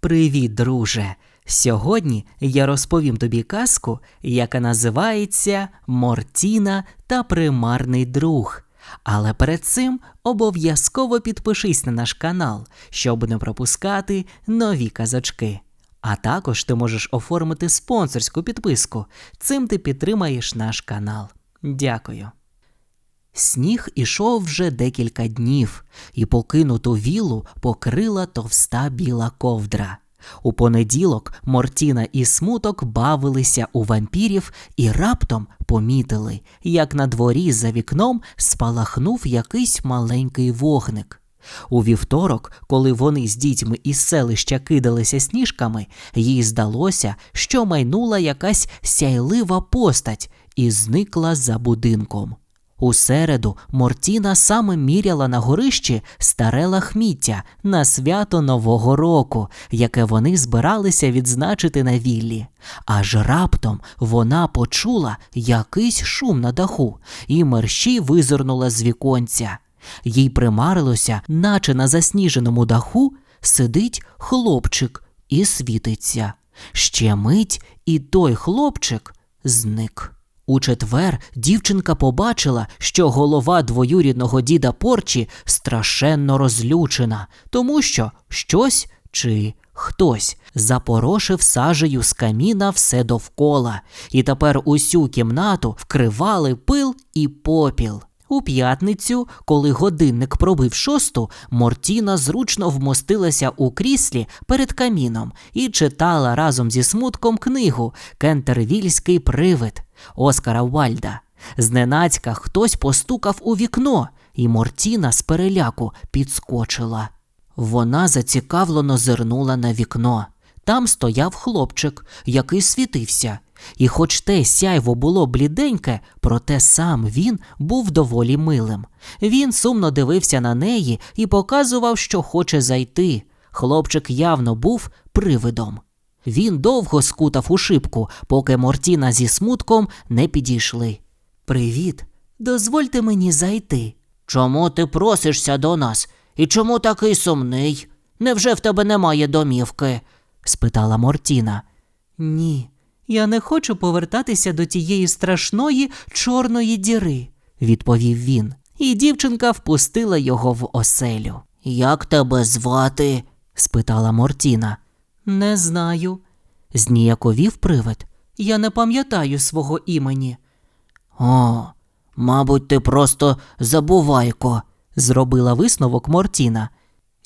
Привіт, друже! Сьогодні я розповім тобі казку, яка називається Мортіна та примарний друг. Але перед цим обов'язково підпишись на наш канал, щоб не пропускати нові казочки. А також ти можеш оформити спонсорську підписку. Цим ти підтримаєш наш канал. Дякую. Сніг ішов вже декілька днів, і покинуту вілу покрила товста біла ковдра. У понеділок Мортіна і смуток бавилися у вампірів і раптом помітили, як на дворі за вікном спалахнув якийсь маленький вогник. У вівторок, коли вони з дітьми із селища кидалися сніжками, їй здалося, що майнула якась сяйлива постать і зникла за будинком. У середу Мортіна саме міряла на горищі старе лахміття на свято Нового року, яке вони збиралися відзначити на віллі. Аж раптом вона почула якийсь шум на даху, і мерщій визирнула з віконця. Їй примарилося, наче на засніженому даху сидить хлопчик і світиться. Ще мить, і той хлопчик зник. У четвер дівчинка побачила, що голова двоюрідного діда Порчі страшенно розлючена, тому що щось чи хтось запорошив сажею з каміна все довкола, і тепер усю кімнату вкривали пил і попіл. У п'ятницю, коли годинник пробив шосту, Мортіна зручно вмостилася у кріслі перед каміном і читала разом зі смутком книгу Кентервільський привид Оскара Вальда. Зненацька хтось постукав у вікно, і Мортіна з переляку підскочила. Вона зацікавлено зирнула на вікно. Там стояв хлопчик, який світився. І хоч те сяйво було бліденьке, проте сам він був доволі милим. Він сумно дивився на неї і показував, що хоче зайти. Хлопчик явно був привидом. Він довго скутав у шибку, поки Мортіна зі смутком не підійшли. Привіт, дозвольте мені зайти. Чому ти просишся до нас? І чому такий сумний? Невже в тебе немає домівки? спитала Мортіна. Ні, я не хочу повертатися до тієї страшної чорної діри, відповів він, і дівчинка впустила його в оселю. Як тебе звати? спитала Мортіна. Не знаю. Зніяковів привид. Я не пам'ятаю свого імені. О, мабуть, ти просто забувайко, зробила висновок Мортіна.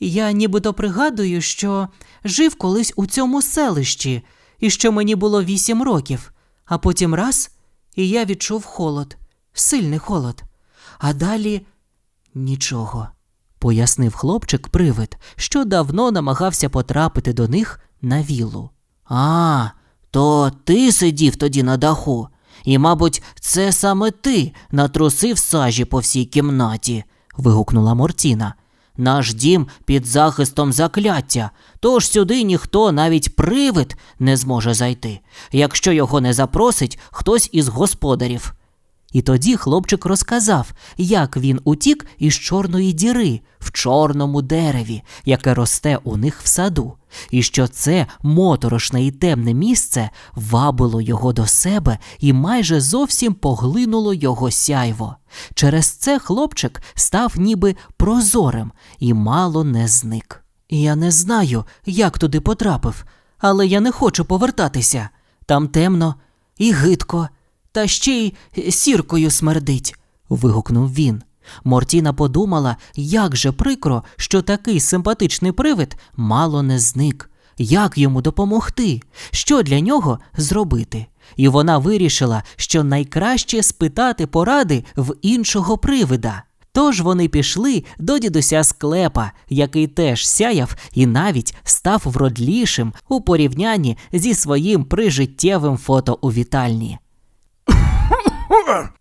Я нібито пригадую, що жив колись у цьому селищі, і що мені було вісім років, а потім раз, і я відчув холод, сильний холод. А далі нічого, пояснив хлопчик привид, що давно намагався потрапити до них на віллу. А, то ти сидів тоді на даху, і, мабуть, це саме ти натрусив сажі по всій кімнаті, вигукнула Мортіна. Наш дім під захистом закляття, тож сюди ніхто, навіть привид, не зможе зайти, якщо його не запросить хтось із господарів. І тоді хлопчик розказав, як він утік із чорної діри в чорному дереві, яке росте у них в саду, і що це моторошне і темне місце вабило його до себе і майже зовсім поглинуло його сяйво. Через це хлопчик став ніби прозорим і мало не зник. Я не знаю, як туди потрапив, але я не хочу повертатися. Там темно і гидко та ще й сіркою смердить. вигукнув він. Мортіна подумала, як же прикро, що такий симпатичний привид мало не зник. Як йому допомогти? Що для нього зробити? І вона вирішила, що найкраще спитати поради в іншого привида. Тож вони пішли до дідуся склепа, який теж сяяв і навіть став вродлішим у порівнянні зі своїм прижиттєвим фото у вітальні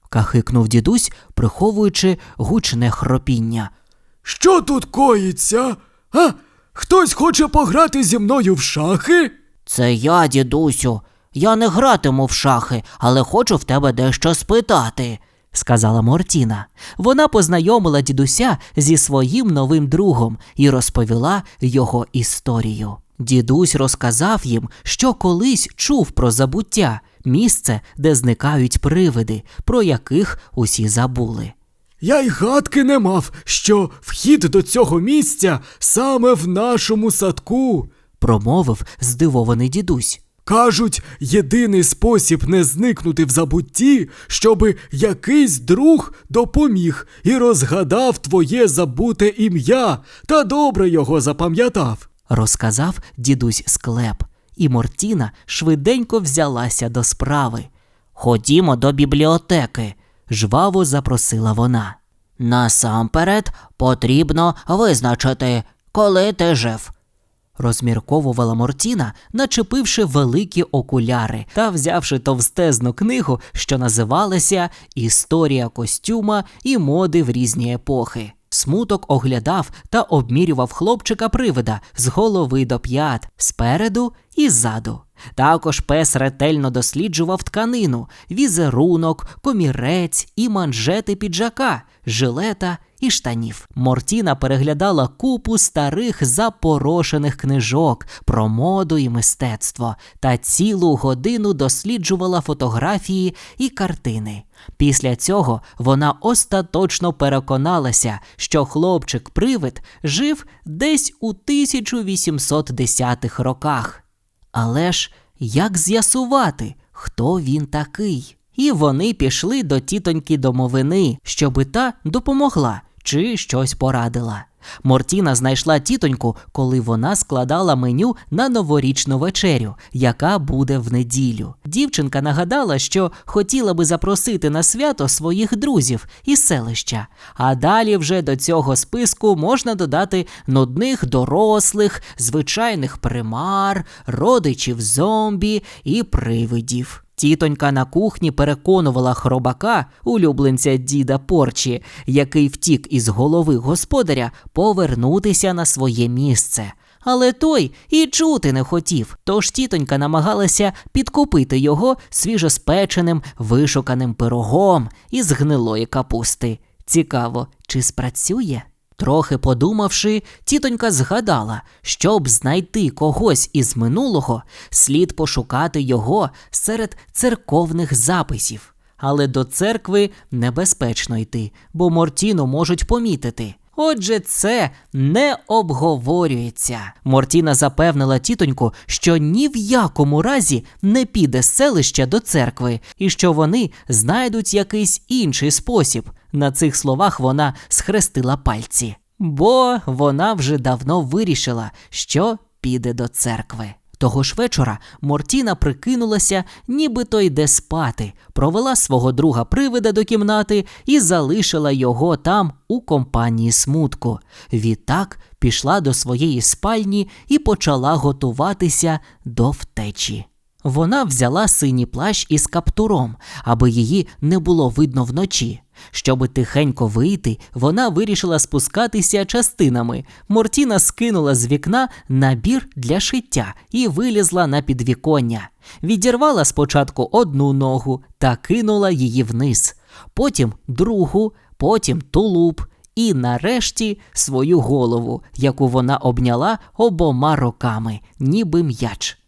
кахикнув дідусь, приховуючи гучне хропіння. Що тут коїться? А? Хтось хоче пограти зі мною в шахи? Це я, дідусю. Я не гратиму в шахи, але хочу в тебе дещо спитати, сказала Мортіна. Вона познайомила дідуся зі своїм новим другом і розповіла його історію. Дідусь розказав їм, що колись чув про забуття, місце, де зникають привиди, про яких усі забули. Я й гадки не мав, що вхід до цього місця саме в нашому садку. Промовив здивований дідусь. Кажуть, єдиний спосіб не зникнути в забутті, щоби якийсь друг допоміг і розгадав твоє забуте ім'я та добре його запам'ятав. Розказав дідусь склеп, і Мортіна швиденько взялася до справи. Ходімо до бібліотеки, жваво запросила вона. Насамперед потрібно визначити, коли ти жив. Розмірковувала Мортіна, начепивши великі окуляри та взявши товстезну книгу, що називалася Історія костюма і моди в різні епохи. Смуток оглядав та обмірював хлопчика привида з голови до п'ят, спереду і ззаду. Також пес ретельно досліджував тканину, візерунок, комірець і манжети піджака, жилета і штанів. Мортіна переглядала купу старих запорошених книжок про моду і мистецтво та цілу годину досліджувала фотографії і картини. Після цього вона остаточно переконалася, що хлопчик-привид жив десь у 1810-х роках. Але ж як з'ясувати, хто він такий? І вони пішли до тітоньки домовини, щоби та допомогла чи щось порадила. Мортіна знайшла тітоньку, коли вона складала меню на новорічну вечерю, яка буде в неділю. Дівчинка нагадала, що хотіла би запросити на свято своїх друзів із селища. А далі вже до цього списку можна додати нудних дорослих, звичайних примар, родичів зомбі і привидів. Тітонька на кухні переконувала хробака, улюбленця діда Порчі, який втік із голови господаря, повернутися на своє місце. Але той і чути не хотів, тож тітонька намагалася підкупити його свіжоспеченим вишуканим пирогом із гнилої капусти. Цікаво, чи спрацює? Трохи подумавши, тітонька згадала, щоб знайти когось із минулого, слід пошукати його серед церковних записів. Але до церкви небезпечно йти, бо Мортіну можуть помітити. Отже, це не обговорюється. Мортіна запевнила тітоньку, що ні в якому разі не піде з селища до церкви, і що вони знайдуть якийсь інший спосіб. На цих словах вона схрестила пальці, бо вона вже давно вирішила, що піде до церкви. Того ж вечора Мортіна прикинулася, нібито йде спати, провела свого друга привида до кімнати і залишила його там у компанії смутку. Відтак пішла до своєї спальні і почала готуватися до втечі. Вона взяла синій плащ із каптуром, аби її не було видно вночі. Щоби тихенько вийти, вона вирішила спускатися частинами. Мортіна скинула з вікна набір для шиття і вилізла на підвіконня. Відірвала спочатку одну ногу та кинула її вниз, потім другу, потім тулуб і нарешті свою голову, яку вона обняла обома руками, ніби м'яч.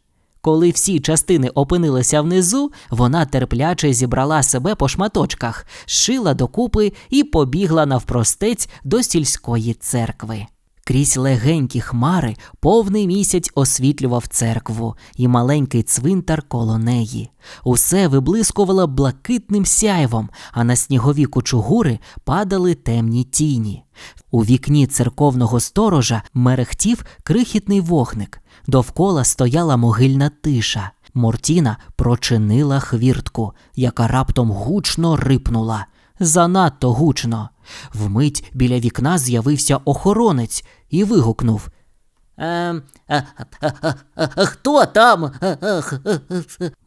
Коли всі частини опинилися внизу, вона терпляче зібрала себе по шматочках, шила докупи і побігла навпростець до сільської церкви. Крізь легенькі хмари повний місяць освітлював церкву і маленький цвинтар коло неї. Усе виблискувало блакитним сяйвом, а на снігові кучугури падали темні тіні. У вікні церковного сторожа мерехтів крихітний вогник. Довкола стояла могильна тиша. Мортіна прочинила хвіртку, яка раптом гучно рипнула. Занадто гучно. Вмить біля вікна з'явився охоронець і вигукнув. Ем, а, а, а, а, хто там?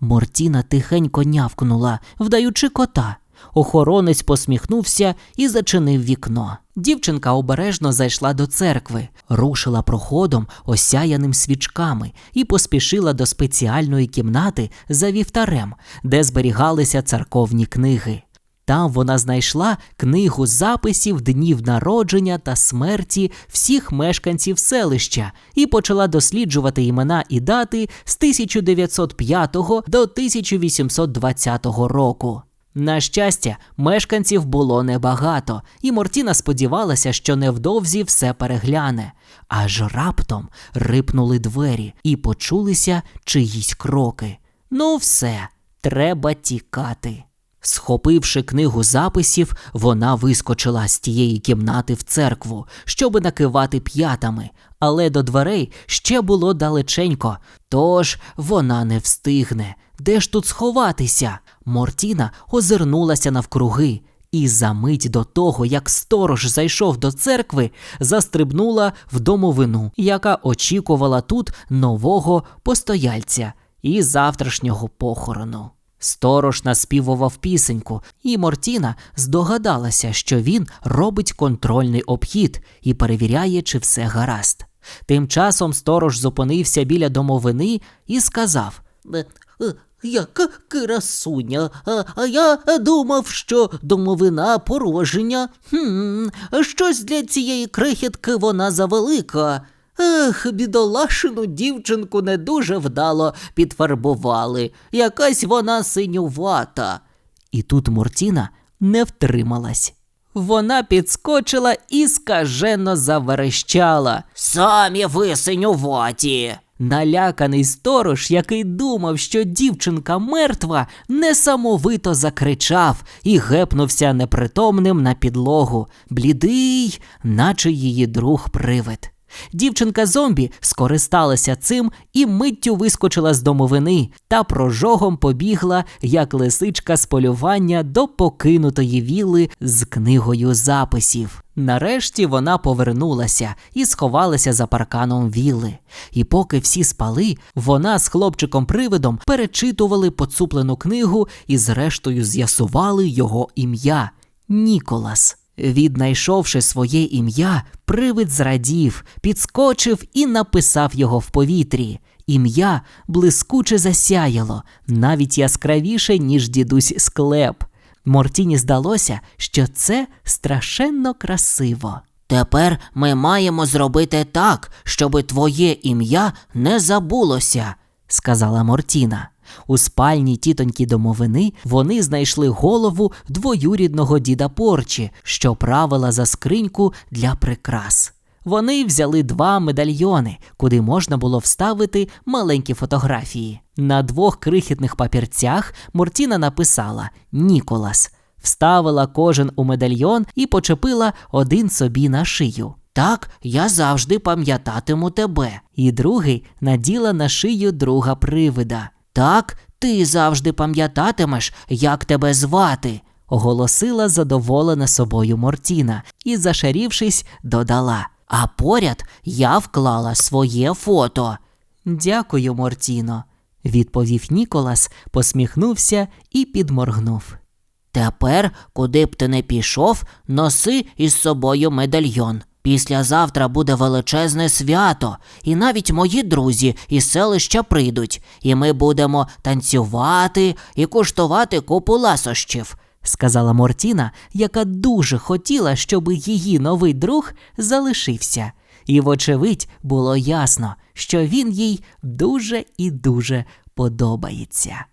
Мортіна тихенько нявкнула, вдаючи кота. Охоронець посміхнувся і зачинив вікно. Дівчинка обережно зайшла до церкви, рушила проходом, осяяним свічками, і поспішила до спеціальної кімнати за вівтарем, де зберігалися церковні книги. Там вона знайшла книгу записів днів народження та смерті всіх мешканців селища і почала досліджувати імена і дати з 1905 до 1820 року. На щастя, мешканців було небагато, і Мортіна сподівалася, що невдовзі все перегляне. Аж раптом рипнули двері і почулися чиїсь кроки. Ну, все, треба тікати. Схопивши книгу записів, вона вискочила з тієї кімнати в церкву, щоби накивати п'ятами, але до дверей ще було далеченько, тож вона не встигне. Де ж тут сховатися? Мортіна озирнулася навкруги і за мить до того, як сторож зайшов до церкви, застрибнула в домовину, яка очікувала тут нового постояльця і завтрашнього похорону. Сторож наспівував пісеньку, і Мортіна здогадалася, що він робить контрольний обхід і перевіряє, чи все гаразд. Тим часом сторож зупинився біля домовини і сказав: «Е, е, Яка красуня, а, я думав, що домовина порожня. Хм, щось для цієї крихітки вона завелика. Ех, бідолашину дівчинку не дуже вдало підфарбували. Якась вона синювата. І тут Мортіна не втрималась. Вона підскочила і скажено заверещала. Самі ви синюваті. Наляканий сторож, який думав, що дівчинка мертва, несамовито закричав і гепнувся непритомним на підлогу, блідий, наче її друг привид. Дівчинка зомбі скористалася цим і миттю вискочила з домовини та прожогом побігла, як лисичка з полювання до покинутої віли з книгою записів. Нарешті вона повернулася і сховалася за парканом віли. І поки всі спали, вона з хлопчиком-привидом перечитували поцуплену книгу і зрештою з'ясували його ім'я Ніколас. Віднайшовши своє ім'я, привид зрадів, підскочив і написав його в повітрі. Ім'я блискуче засяяло, навіть яскравіше, ніж дідусь склеп. Мортіні здалося, що це страшенно красиво. Тепер ми маємо зробити так, щоби твоє ім'я не забулося, сказала Мортіна. У спальні тітоньки домовини вони знайшли голову двоюрідного діда Порчі, що правила за скриньку для прикрас. Вони взяли два медальйони, куди можна було вставити маленькі фотографії. На двох крихітних папірцях Мортіна написала Ніколас, вставила кожен у медальйон і почепила один собі на шию. Так, я завжди пам'ятатиму тебе. І другий наділа на шию друга привида. Так, ти завжди пам'ятатимеш, як тебе звати, оголосила задоволена собою Мортіна і, зашарівшись, додала. А поряд я вклала своє фото. Дякую, Мортіно, відповів Ніколас, посміхнувся і підморгнув. Тепер, куди б ти не пішов, носи із собою медальйон. Післязавтра буде величезне свято, і навіть мої друзі із селища прийдуть, і ми будемо танцювати і куштувати купу ласощів, сказала Мортіна, яка дуже хотіла, щоб її новий друг залишився. І, вочевидь, було ясно, що він їй дуже і дуже подобається.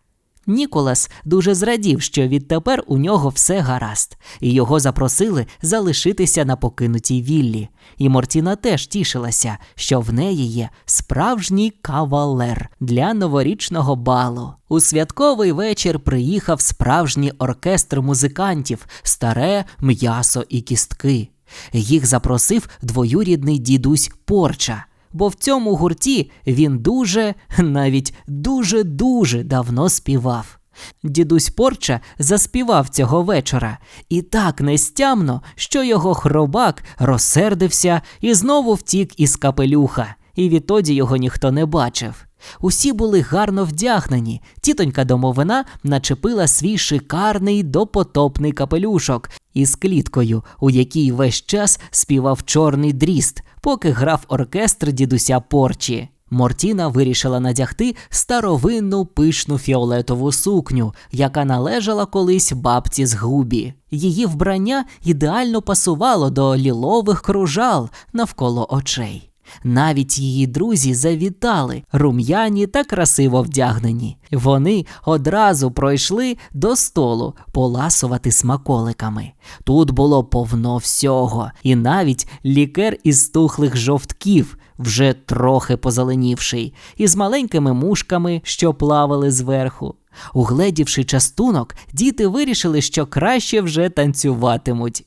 Ніколас дуже зрадів, що відтепер у нього все гаразд, і його запросили залишитися на покинутій віллі. І Мортіна теж тішилася, що в неї є справжній кавалер для новорічного балу. У святковий вечір приїхав справжній оркестр музикантів, старе м'ясо і кістки. Їх запросив двоюрідний дідусь Порча бо в цьому гурті він дуже, навіть дуже-дуже давно співав. Дідусь Порча заспівав цього вечора і так нестямно, що його хробак розсердився і знову втік із капелюха, і відтоді його ніхто не бачив. Усі були гарно вдягнені. Тітонька домовина начепила свій шикарний допотопний капелюшок із кліткою, у якій весь час співав чорний дріст, поки грав оркестр дідуся Порчі. Мортіна вирішила надягти старовинну пишну фіолетову сукню, яка належала колись бабці з губі. Її вбрання ідеально пасувало до лілових кружал навколо очей. Навіть її друзі завітали, рум'яні та красиво вдягнені. Вони одразу пройшли до столу поласувати смаколиками. Тут було повно всього, і навіть лікер із тухлих жовтків, вже трохи позеленівший, із маленькими мушками, що плавали зверху. Угледівши частунок, діти вирішили, що краще вже танцюватимуть.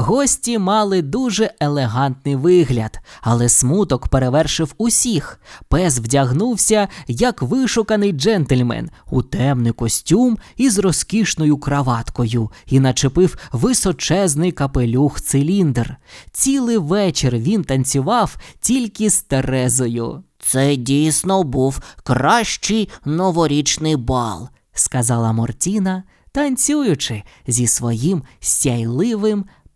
Гості мали дуже елегантний вигляд, але смуток перевершив усіх. Пес вдягнувся як вишуканий джентльмен у темний костюм із розкішною краваткою і начепив височезний капелюх циліндр. Цілий вечір він танцював тільки з Терезою. Це дійсно був кращий новорічний бал, сказала Мортіна, танцюючи зі своїм сяйливим